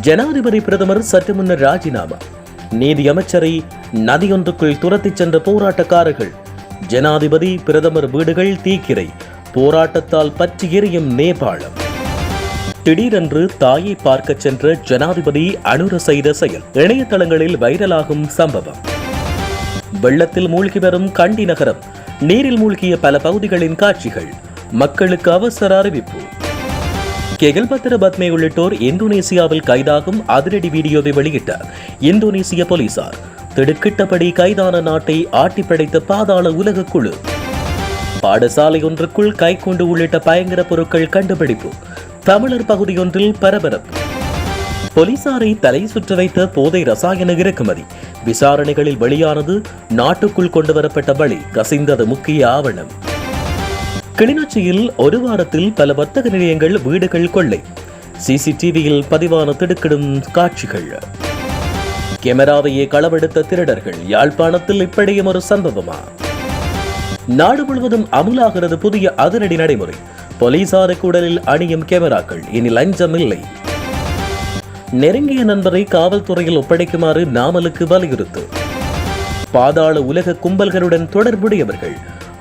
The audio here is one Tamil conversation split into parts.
ஜனாதிபதி பிரதமர் சற்று முன்னர் ராஜினாமா. நீதி அமைச்சரை நதியொன்றுக்குள் துரத்திச் சென்ற போராட்டக்காரர்கள். ஜனாதிபதி பிரதமர் வீடுகள் தீக்கிரை. போராட்டத்தால் பற்றி எரியும் நேபாளம். திடீரென்று தாயை பார்க்கச் சென்ற ஜனாதிபதி அனுர செய்த செயல். இணையதளங்களில் வைரலாகும் சம்பவம். வெள்ளத்தில் மூழ்கி வரும் கண்டி நகரம். நீரில் மூழ்கிய பல பகுதிகளின் காட்சிகள். மக்களுக்கு அவசர அறிவிப்பு. கெகல்பத்திர பத்மே உள்ளிட்டோர் இந்தோனேசியாவில் கைதாகும் அதிரடி வீடியோவை வெளியிட்ட இந்தோனேசிய போலீசார். திடுக்கிட்டபடி கைதான நாட்டை ஆட்டி படைத்த பாதாள உலக குழு. பாடசாலை ஒன்றுக்குள் கைக்குண்டு உள்ளிட்ட பயங்கர பொருட்கள் கண்டுபிடிப்பு. தமிழர் பகுதியொன்றில் பரபரப்பு. போலீசாரை தலை சுற்ற வைத்த போதை ரசாயன இறக்குமதி. விசாரணைகளில் வெளியானது நாட்டுக்குள் கொண்டுவரப்பட்ட வழி கசிந்தது முக்கிய ஆவணம். கிளிநொச்சியில் ஒரு வாரத்தில் பல வர்த்தக நிலையங்கள் வீடுகள் கொள்ளை. சிசிடிவியில் பதிவான திடுக்கிடும் காட்சிகள். கேமராவையே களவெடுத்த திருடர்கள் யாழ்ப்பாணத்தில் இப்படியும் ஒரு சம்பவமா? நாடு முழுவதும் அமுலாகிறது புதிய அதிரடி நடைமுறை. போலீசாருக்கு உடலில் அணியும் கேமராக்கள் இனி லஞ்சம் இல்லை. நெருங்கிய நண்பரை காவல்துறையில் ஒப்படைக்குமாறு நாமலுக்கு வலியுறுத்து. பாதாள உலக கும்பல்களுடன் தொடர்புடையவர்கள்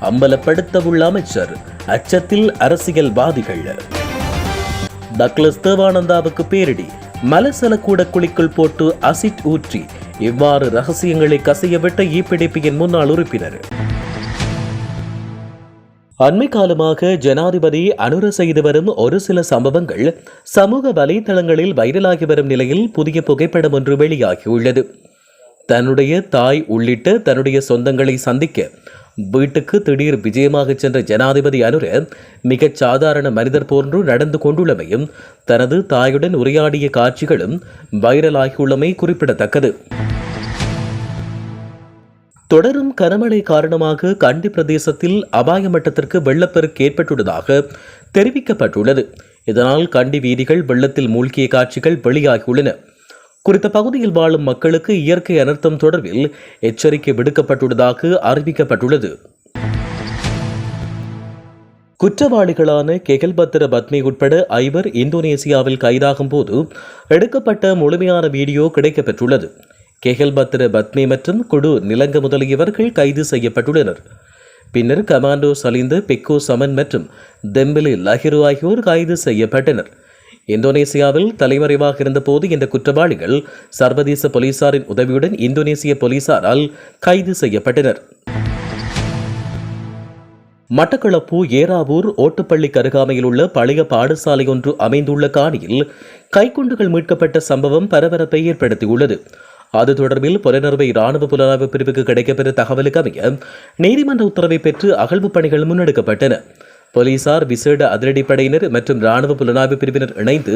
அம்பலப்படுத்தவுள்ள அமைச்சர் அச்சத்தில் அரசியல்வாதிகள். டக்ளஸ் தேவானந்தாவுக்கு பேரிடி மலசல கூட குழிக்குள் போட்டு அசிட் ஊற்றி இவ்வாறு ரகசியங்களை கசியவிட்ட ஈபிடிபியின் முன்னாள் உறுப்பினர். அண்மை காலமாக ஜனாதிபதி அனுர செய்து வரும் ஒரு சில சம்பவங்கள் சமூக வலைதளங்களில் வைரலாகி வரும் நிலையில் புதிய புகைப்படம் ஒன்று வெளியாகியுள்ளது. தன்னுடைய தாய் உள்ளிட்ட தன்னுடைய சொந்தங்களை சந்திக்க வீட்டுக்கு திடீர் விஜயமாக சென்ற ஜனாதிபதி அனுர மிகச் சாதாரண மனிதர் போன்று நடந்து கொண்டுள்ளமையும் தனது தாயுடன் உரையாடிய காட்சிகளும் வைரலாகியுள்ளமை குறிப்பிடத்தக்கது. தொடரும் கனமழை காரணமாக கண்டி பிரதேசத்தில் அபாய மட்டத்திற்கு வெள்ளப்பெருக்கு ஏற்பட்டுள்ளதாக தெரிவிக்கப்பட்டுள்ளது. இதனால் கண்டி வீதிகள் வெள்ளத்தில் மூழ்கிய காட்சிகள் வெளியாகியுள்ளன. குறித்த பகுதியில் வாழும் மக்களுக்கு இயற்கை அனர்த்தம் தொடர்பில் எச்சரிக்கை விடுக்கப்பட்டுள்ளதாக அறிவிக்கப்பட்டுள்ளது. குற்றவாளிகளான கெகல்பத்திர பத்மி உட்பட ஐவர் இந்தோனேசியாவில் கைதாகும் போது எடுக்கப்பட்ட முழுமையான வீடியோ கிடைக்கப்பெற்றுள்ளது. கெகல்பத்திர பத்மி மற்றும் குடு நிலங்க முதலியவர்கள் கைது செய்யப்பட்டுள்ளனர். பின்னர் கமாண்டோ சலிந்து பெக்கோ சமன் மற்றும் தெம்பிலி லஹிரு ஆகியோர் கைது செய்யப்பட்டனர். இந்தோனேசியாவில் தலைமறைவாக இருந்தபோது இந்த குற்றவாளிகள் சர்வதேச போலீசாரின் உதவியுடன் இந்தோனேசிய போலீசாரால் கைது செய்யப்பட்டனர். மட்டக்களப்பு ஏராவூர் ஓட்டுப்பள்ளி கருகாமையில் உள்ள பழைய பாடசாலை ஒன்று அமைந்துள்ள காணியில் கைக்குண்டுகள் மீட்கப்பட்ட சம்பவம் பரபரப்பை ஏற்படுத்தியுள்ளது. அது தொடர்பில் புலனர்வை ராணுவ புலனாய்வு பிரிவுக்கு கிடைக்கப்பெற்ற தகவலுக்கு அமைய நீதிமன்ற உத்தரவை பெற்று அகழ்வு பணிகள் முன்னெடுக்கப்பட்டன. போலீசார் விசேட அதிரடிப்படையினர் மற்றும் ராணுவ புலனாய்வு பிரிவினர் இணைந்து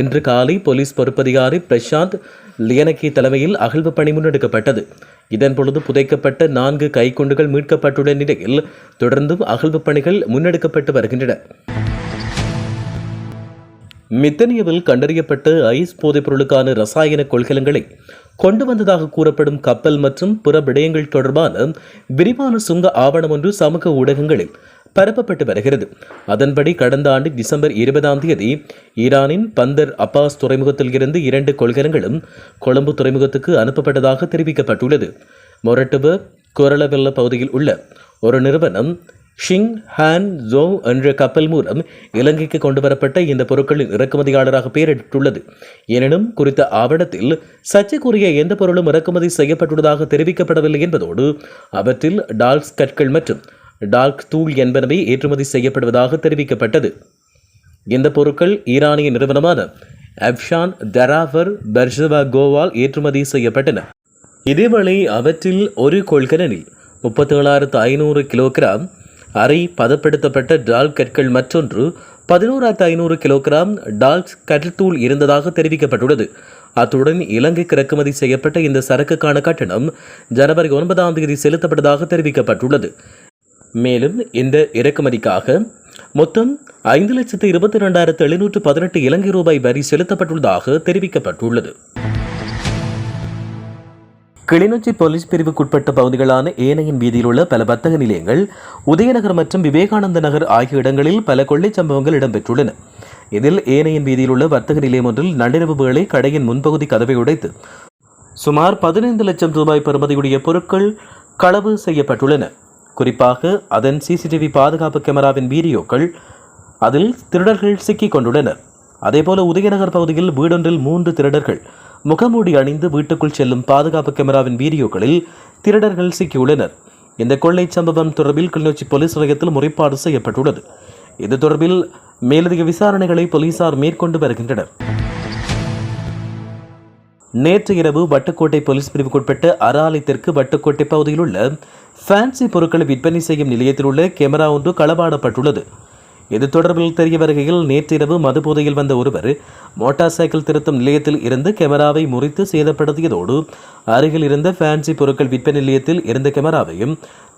இன்று காலை போலீஸ் பொறுப்பதிகாரி பிரசாந்த் லியனக்கி தலைமையில் அகழ்வு பணி முன்னெடுக்கப்பட்டது. இதன் பொழுது புதைக்கப்பட்ட நான்கு கைக்குண்டுகள் மீட்கப்பட்டுள்ள நிலையில் தொடர்ந்தும் அகழ்வு பணிகள் முன்னெடுக்கப்பட்டு வருகின்றன. மித்தனியவில் கண்டறியப்பட்ட ஐஸ் போதைப் பொருளுக்கான ரசாயன கொள்கலங்களை கொண்டு வந்ததாக கூறப்படும் கப்பல் மற்றும் பிற விடயங்கள் தொடர்பான விரிவான சுங்க ஆவணம் ஒன்று சமூக ஊடகங்களில் பரப்பப்பட்டு வருகிறது. அதன்படி கடந்த ஆண்டு டிசம்பர் இருபதாம் தேதி ஈரானின் பந்தர் அப்பாஸ் துறைமுகத்தில் இருந்து இரண்டு கொள்கலங்களும் கொழும்பு துறைமுகத்துக்கு அனுப்பப்பட்டதாக தெரிவிக்கப்பட்டுள்ளது. மொரட்டுவ கொரளவெல்ல பகுதியில் உள்ள ஒரு நிறுவனம் ஷிங் ஹான் ஜோ என்ற கப்பல் மூலம் இலங்கைக்கு கொண்டுவரப்பட்ட இந்த பொருட்களின் இறக்குமதியாளராக பெயரிட்டுள்ளது. எனினும் குறித்த ஆவணத்தில் சர்ச்சைக்குரிய எந்த பொருளும் இறக்குமதி செய்யப்பட்டுள்ளதாக தெரிவிக்கப்படவில்லை என்பதோடு அவற்றில் டால்ஸ் கற்கள் மற்றும் டால்க் தூள் என்பனவை ஏற்றுமதி செய்யப்படுவதாக தெரிவிக்கப்பட்டது. இந்த பொருட்கள் ஈரானிய நிறுவனமான அப்ஷான் தராஃபர் பெர்ஷவா கோவால் ஏற்றுமதி செய்யப்பட்டன. இதேவேளை அவற்றில் ஒரு கொள்கலனில் முப்பத்தேழாயிரத்து ஐநூறு கிலோகிராம் அரை பதப்படுத்தப்பட்ட டால் கற்கள் மற்றொன்று பதினோராயிரத்து ஐநூறு கிலோகிராம் டால் கற்றத்தூள் இருந்ததாக தெரிவிக்கப்பட்டுள்ளது. அத்துடன் இலங்கைக்கு இறக்குமதி செய்யப்பட்ட இந்த சரக்குக்கான கட்டணம் ஜனவரி ஒன்பதாம் தேதி செலுத்தப்பட்டதாக தெரிவிக்கப்பட்டுள்ளது. மேலும் இந்த இறக்குமதிக்காக மொத்தம் ஐந்து லட்சத்து இருபத்தி ரெண்டாயிரத்து எழுநூற்று பதினெட்டு இலங்கை ரூபாய் வரி செலுத்தப்பட்டுள்ளதாக தெரிவிக்கப்பட்டுள்ளது. கிளிநொச்சி போலீஸ் பிரிவுக்குட்பட்ட பகுதிகளான ஏனையின் வீதியில் உள்ள பல வர்த்தக நிலையங்கள் உதயநகர் மற்றும் விவேகானந்த நகர் ஆகிய இடங்களில் பல கொள்ளைச் சம்பவங்கள் இடம்பெற்றுள்ளன. இதில் ஏனையின் வீதியில் உள்ள வர்த்தக நிலையம் ஒன்றில் நள்ளிரவு வேளை கடையின் முன்பகுதி கதவை உடைத்து சுமார் பதினைந்து லட்சம் ரூபாய் பெறுமதியுடைய பொருட்கள் களவு செய்யப்பட்டுள்ளன. குறிப்பாக அதன் சிசிடிவி பாதுகாப்பு கேமராவின் வீடியோக்கள் அதில் திருடர்கள் சிக்கிக் கொண்டுள்ளனர். அதேபோல உதயநகர் பகுதியில் வீடொன்றில் மூன்று திருடர்கள் முகமூடி அணிந்து வீட்டுக்குள் செல்லும் பாதுகாப்பு கேமராவின் வீடியோக்களில் திருடர்கள் சிக்கியுள்ளனர். இந்த கொள்ளை சம்பவம் தொடர்பில் கிளிநொச்சி போலீஸ் நிலையத்தில் முறைப்பாடு செய்யப்பட்டுள்ளது. இது தொடர்பில் மேலதிக விசாரணைகளை போலீசார் மேற்கொண்டு வருகின்றனர். நேற்று இரவு வட்டுக்கோட்டை போலீஸ் பிரிவுக்குட்பட்ட அராலி தெற்கு வட்டுக்கோட்டை பகுதியில் உள்ள ஃபேன்சி பொருட்களை விற்பனை செய்யும் நிலையத்தில் உள்ள கேமரா ஒன்று களவாடப்பட்டுள்ளது இது தொடர்பில் தெரிய வருகையில் நேற்றிரவு மதுபோதையில் வந்த ஒருவர் மோட்டார் சைக்கிள் திருத்தும் நிலையத்தில் இருந்து கேமராவை முறித்து சேதப்படுத்தியதோடு அருகில் இருந்த ஃபேன்சி பொருட்கள் விற்பனை நிலையத்தில் இருந்த கேமராவையும்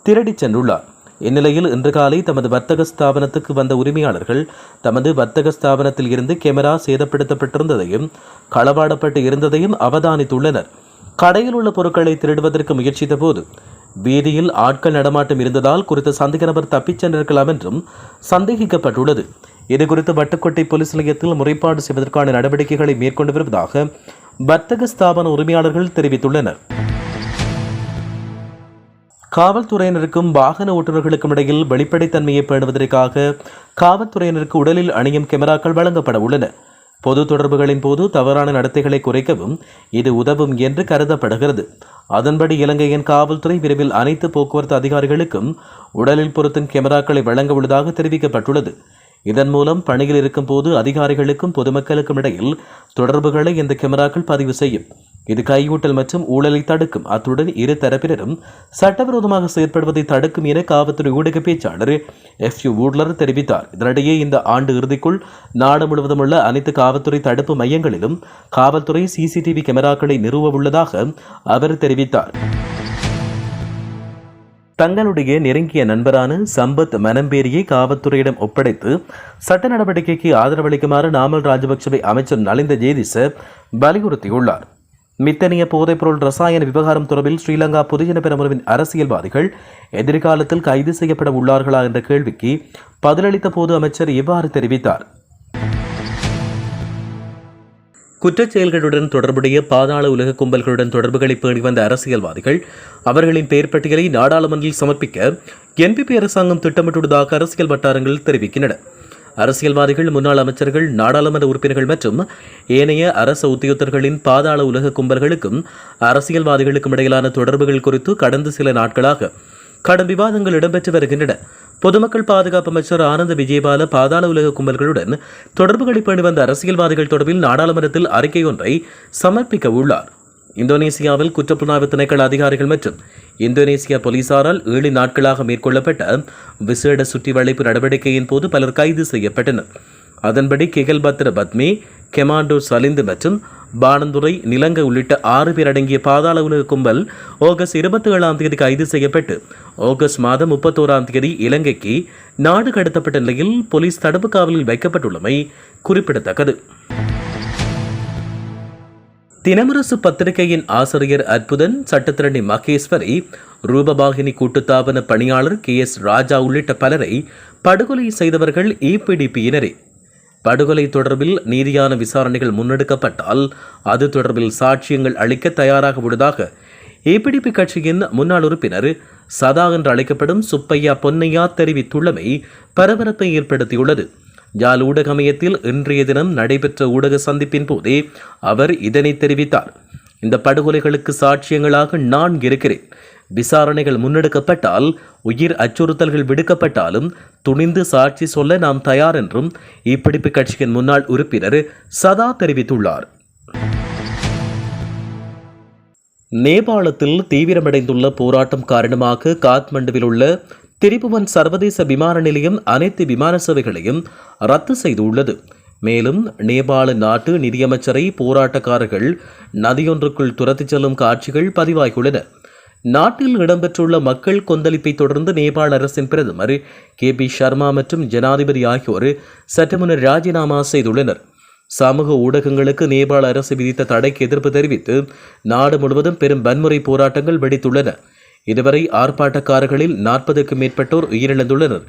திருடிச் சென்றுள்ளார். இந்நிலையில் இன்று காலை தமது வர்த்தக ஸ்தாபனத்துக்கு வந்த உரிமையாளர்கள் தமது வர்த்தக ஸ்தாபனத்தில் இருந்து கேமரா சேதப்படுத்தப்பட்டிருந்ததையும் களவாடப்பட்டு இருந்ததையும் அவதானித்துள்ளனர். கடையில் உள்ள பொருட்களை திருடுவதற்கு முயற்சித்த போது வீதியில் ஆட்கள் நடமாட்டம் இருந்ததால் குறித்த சந்தேக நபர் தப்பிச் சென்றிருக்கலாம் என்றும் சந்தேகிக்கப்பட்டுள்ளது. இதுகுறித்து வட்டுக்கோட்டை போலீஸ் நிலையத்தில் முறைப்பாடு செய்வதற்கான நடவடிக்கைகளை மேற்கொண்டு வருவதாக வர்த்தக ஸ்தாபன உரிமையாளர்கள் தெரிவித்துள்ளனர். காவல்துறையினருக்கும் வாகன ஓட்டுநர்களுக்கும் இடையில் வெளிப்படைத்தன்மையை பேணுவதற்காக காவல்துறையினருக்கு உடலில் அணியும் கேமராக்கள் வழங்கப்பட உள்ளன. பொது தொடர்புகளின் போது தவறான நடத்தைகளை குறைக்கவும் இது உதவும் என்று கருதப்படுகிறது. அதன்படி இலங்கையின் காவல்துறை விரைவில் அனைத்து போக்குவரத்து அதிகாரிகளுக்கும் உடலில் பொருத்தும் கேமராக்களை வழங்க உள்ளதாக தெரிவிக்கப்பட்டுள்ளது. இதன் மூலம் பணியில் இருக்கும் போது அதிகாரிகளுக்கும் பொதுமக்களுக்கும் இடையில் தொடர்புகளை இந்த கேமராக்கள் பதிவு செய்யும். இது கையூட்டல் மற்றும் ஊழலை தடுக்கும். அத்துடன் இரு தரப்பினரும் சட்டவிரோதமாக செயற்படுவதை தடுக்கும் என காவல்துறை ஊடக பேச்சாளர் எஃப் யூ வூட்லர் தெரிவித்தார். இதனிடையே இந்த ஆண்டு இறுதிக்குள் நாடு முழுவதும் உள்ள அனைத்து காவல்துறை தடுப்பு மையங்களிலும் காவல்துறை சிசிடிவி கேமராக்களை நிறுவ உள்ளதாக அவர் தெரிவித்தார். தங்களுடைய நெருங்கிய நண்பரான சம்பத் மனம்பேரியை காவல்துறையிடம் ஒப்படைத்து சட்ட நடவடிக்கைக்கு ஆதரவளிக்குமாறு நாமல் ராஜபக்சவை அமைச்சர் நலிந்த ஜேதிச வலியுறுத்தியுள்ளார். மித்தனிய போதைப்பொருள் ரசாயன விவகாரம் தொடர்பில் ஸ்ரீலங்கா பொதுஜன பெரமுனவின் அரசியல்வாதிகள் எதிர்காலத்தில் கைது செய்யப்பட உள்ளார்களா என்ற கேள்விக்கு பதிலளித்த போது அமைச்சர் இவ்வாறு தெரிவித்தார்? குற்றச் செயல்களுடன் தொடர்புடைய பாதாள உலக கும்பல்களுடன் தொடர்புகளை பேணி வந்த அரசியல்வாதிகள் அவர்களின் பெயர் பட்டியலை நாடாளுமன்றில் சமர்ப்பிக்க என்பிபி அரசாங்கம் திட்டமிட்டுள்ளதாக அரசியல் வட்டாரங்கள் தெரிவிக்கின்றன. அரசியல்வாதிகள் முன்னாள் அமைச்சர்கள் நாடாளுமன்ற உறுப்பினர்கள் மற்றும் ஏனைய அரச உத்தியோகத்தர்களின் பாதாள உலக கும்பல்களுக்கும் அரசியல்வாதிகளுக்கும் இடையிலான தொடர்புகள் குறித்து கடந்த சில நாட்களாக கடும் விவாதங்கள் இடம்பெற்று வருகின்றன. பொதுமக்கள் பாதுகாப்பு அமைச்சர் ஆனந்த விஜயபால பாதாள உலக கும்பல்களுடன் தொடர்புகளை பேணி வந்த அரசியல்வாதிகள் தொடர்பில் நாடாளுமன்றத்தில் அறிக்கை ஒன்றை சமர்ப்பிக்க உள்ளார். இந்தோனேசியாவில் குற்றப்புலனாய்வு திணைக்கள அதிகாரிகள் மற்றும் இந்தோனேசியா போலீசாரால் ஏழு நாட்களாக மேற்கொள்ளப்பட்ட விசேட சுற்றி வளைப்பு நடவடிக்கையின் போது பலர் கைது செய்யப்பட்டனர். அதன்படி கெகல்பத்ர பத்மி கெமாண்டோ சலிந்து மற்றும் பானந்துரை நிலங்க உள்ளிட்ட ஆறு பேர் அடங்கிய பாதாள உலக கும்பல் ஆகஸ்ட் இருபத்தி ஏழாம் தேதி கைது செய்யப்பட்டு ஆகஸ்ட் மாதம் முப்பத்தோராம் தேதி இலங்கைக்கு நாடு கடத்தப்பட்ட நிலையில் போலீஸ் தடுப்பு காவலில் வைக்கப்பட்டுள்ளமை குறிப்பிடத்தக்கது. தினமரசு பத்திரிகையின் ஆசிரியர் அற்புதன் சட்டத்திரணி மகேஸ்வரி ரூபபாகினி கூட்டுத்தாபன பணியாளர் கே எஸ் ராஜா உள்ளிட்ட பலரை படுகொலை செய்தவர்கள் இபிடிபியினரே படுகொலை தொடர்பில் நீதியான விசாரணைகள் முன்னெடுக்கப்பட்டால் அது தொடர்பில் சாட்சியங்கள் அளிக்க தயாராக உள்ளதாக ஏபிடிபி கட்சியின் முன்னாள் உறுப்பினர் சதா என்று அழைக்கப்படும் சுப்பையா பொன்னையா தெரிவித்துள்ளமை பரபரப்பை ஏற்படுத்தியுள்ளது. யாழ் ஊடக இன்றைய தினம் நடைபெற்ற ஊடக சந்திப்பின் போதே அவர் இதனை தெரிவித்தார். இந்த படுகொலைகளுக்கு சாட்சியங்களாக நான் இருக்கிறேன். விசாரணைகள் முன்னெடுக்கப்பட்டால் உயிர் அச்சுறுத்தல்கள் விடுக்கப்பட்டாலும் துணிந்து சாட்சி சொல்ல நாம் தயார் என்றும் இப்பிடிப்பு கட்சியின் முன்னாள் உறுப்பினர் சதா தெரிவித்துள்ளார். நேபாளத்தில் தீவிரமடைந்துள்ள போராட்டம் காரணமாக காத்மண்டுவில் உள்ள திரிபுவன் சர்வதேச விமான நிலையம் அனைத்து விமான சேவைகளையும் ரத்து செய்துள்ளது. மேலும் நேபாள நாட்டு நிதியமைச்சரை போராட்டக்காரர்கள் நதியொன்றுக்குள் துரத்திச் செல்லும் காட்சிகள் பதிவாகியுள்ளன. நாட்டில் இடம்பெற்றுள்ள மக்கள் கொந்தளிப்பை தொடர்ந்து நேபாள அரசின் பிரதமர் கே பி சர்மா மற்றும் ஜனாதிபதி ஆகியோர் சற்று முன்னர் ராஜினாமா செய்துள்ளனர். சமூக ஊடகங்களுக்கு நேபாள அரசு விதித்த தடைக்கு எதிர்ப்பு தெரிவித்து நாடு முழுவதும் பெரும் வன்முறை போராட்டங்கள் வெடித்துள்ளன. இதுவரை ஆர்ப்பாட்டக்காரர்களில் நாற்பதுக்கும் மேற்பட்டோர் உயிரிழந்துள்ளனர்.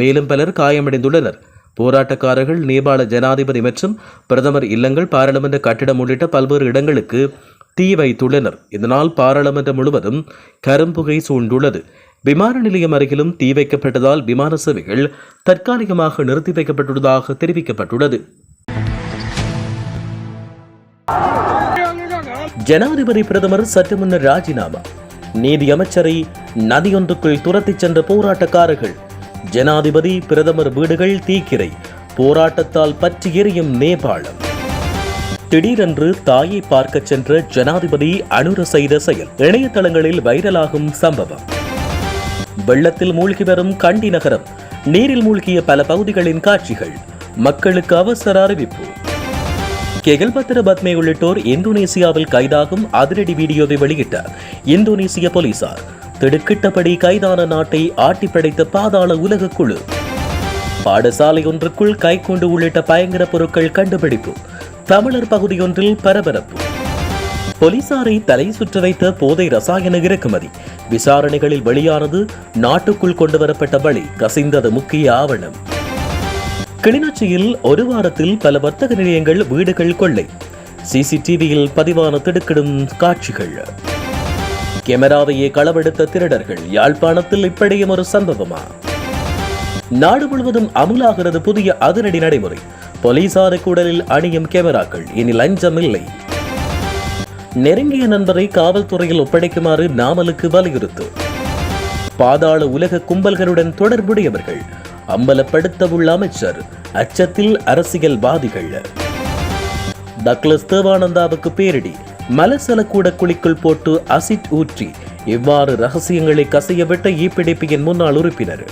மேலும் பலர் காயமடைந்துள்ளனர். போராட்டக்காரர்கள் நேபாள ஜனாதிபதி மற்றும் பிரதமர் இல்லங்கள் பாராளுமன்ற கட்டிடம் உள்ளிட்ட பல்வேறு இடங்களுக்கு தீ வைத்துள்ளனர். இதனால் பாராளுமன்றம் முழுவதும் கரும்புகை சூழ்ந்துள்ளது. விமான நிலையம் அருகிலும் தீ வைக்கப்பட்டதால் விமான சேவைகள் தற்காலிகமாக நிறுத்தி வைக்கப்பட்டுள்ளதாக தெரிவிக்கப்பட்டுள்ளது. ஜனாதிபதி பிரதமர் சற்று முன்னர் ராஜினாமா. நீதி அமைச்சரை நதியொன்றுக்குள் துரத்திச் சென்ற போராட்டக்காரர்கள். ஜனாதிபதி பிரதமர் வீடுகள் தீக்கிரை போராட்டத்தால் பற்றி எரியும் நேபாளம். திடீரென்று தாயை பார்க்கச் சென்ற ஜனாதிபதி அனுர செய்த செயல் இணையதளங்களில் வைரலாகும் சம்பவம். வெள்ளத்தில் மூழ்கி வரும் கண்டி நகரம் நீரில் மூழ்கிய பல பகுதிகளின் காட்சிகள் மக்களுக்கு அவசர அறிவிப்பு. கெகல் பத்திர பத்மே உள்ளிட்டோர் இந்தோனேசியாவில் கைதாகும் அதிரடி வீடியோவை வெளியிட்டார் இந்தோனேசிய போலீசார். திடுக்கிட்டபடி கைதான நாட்டை ஆட்டி படைத்த பாதாள உலக குழு. பாடசாலை ஒன்றுக்குள் கைக்கொண்டு உள்ளிட்ட பயங்கர பொருட்கள் கண்டுபிடிப்பு. தமிழர் பகுதியொன்றில் பரபரப்பு. போலீசாரை தலை சுற்ற வைத்த போதை ரசாயன இறக்குமதி. விசாரணைகளில் வெளியானது நாட்டுக்குள் கொண்டுவரப்பட்ட வழி கசிந்தது முக்கிய ஆவணம். கிளிநொச்சியில் ஒரு வாரத்தில் பல வர்த்தக நிலையங்கள் வீடுகள் கொள்ளை. சிசிடிவியில் பதிவான திடுக்கிடும் காட்சிகள். கேமராவையே களவெடுத்த திருடர்கள் யாழ்ப்பாணத்தில் இப்படியும் ஒரு சம்பவமா? நாடு முழுவதும் அமுலாகிறது புதிய அதிரடி நடைமுறை. போலீசாருக்கு உடலில் அணியும் கேமராக்கள் இனி லஞ்சம் இல்லை. நெருங்கிய நண்பரை காவல்துறையில் ஒப்படைக்குமாறு நாமலுக்கு வலியுறுத்து. பாதாள உலக கும்பல்களுடன் தொடர்புடையவர்கள் அம்பலப்படுத்தவுள்ள அமைச்சர் அச்சத்தில் அரசியல்வாதிகள். டக்ளஸ் தேவானந்தாவுக்கு பேரிடி மலசல கூட குழிக்குள் போட்டு அசிட் ஊற்றி இவ்வாறு ரகசியங்களை கசையவிட்ட இபிடிபியின் முன்னாள் உறுப்பினர்.